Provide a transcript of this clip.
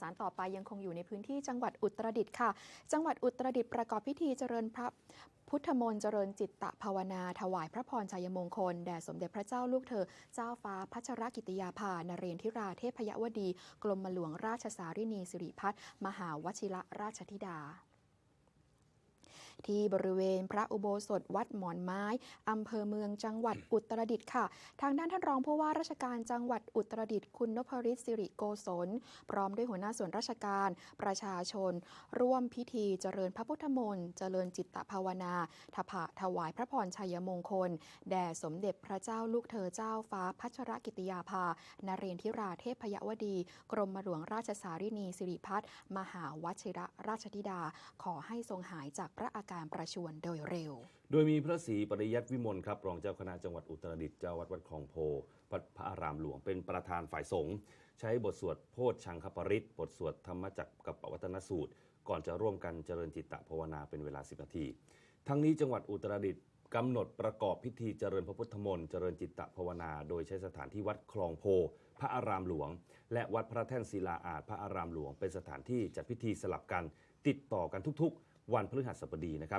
สารต่อไปยังคงอยู่ในพื้นที่จังหวัดอุตรดิตถ์ค่ะ จังหวัดอุตรดิตถ์ประกอบพิธีเจริญพระพุทธมนต์เจริญจิตตภาวนา ถวายพระพรชัยมงคล แด่สมเด็จพระเจ้าลูกเธอ เจ้าฟ้าพัชรกิติยาภา นเรนทิราเทพยวดี กรมหลวงราชสารินีสิริพัฒน์มหาวชิระราชธิดา ที่บริเวณพระอุโบสถวัดหมอนไม้อำเภอเมืองจังหวัดอุตรดิตถ์ค่ะ ทางด้านท่านรองผู้ว่าราชการจังหวัดอุตรดิตถ์คุณนพริศสิริโกศลพร้อมด้วยหัวหน้าส่วนราชการ ประชาชน ร่วมพิธีเจริญพระพุทธมนต์เจริญจิตตภาวนาถพะถวายพระพรชัยมงคล แด่สมเด็จพระเจ้าลูกเธอเจ้าฟ้าพัชรกิติยาภา นเรนทิราเทพยวดี กรมหลวงราชสารินีสิริพัฒน์มหาวชิระราชธิดา ขอให้ทรงหายจากพระอาการประชวรโดยเร็ว โดยมีพระศรีปริยัติวิมลครับรองเจ้าคณะจังหวัดอุตรดิตถ์เจ้าวัดวัดคลองโพพระอารามหลวงเป็นประธานฝ่ายสงฆ์ใช้บทสวดโพชชังคปริตบทสวดธรรมจักรกับปวัตนสูตร ก่อนจะร่วมกันเจริญจิตตภาวนาเป็นเวลา 10 นาที ทั้งนี้จังหวัดอุตรดิตถ์กำหนดประกอบพิธีเจริญพระพุทธมนต์เจริญจิตตภาวนา โดยใช้สถานที่วัดคลองโพ พระอารามหลวง และวัดพระแท่นศิลาอาจพระอารามหลวง เป็นสถานที่จัดพิธีสลับกัน ติดต่อกันทุกๆ วันพฤหัสบดีนะครับ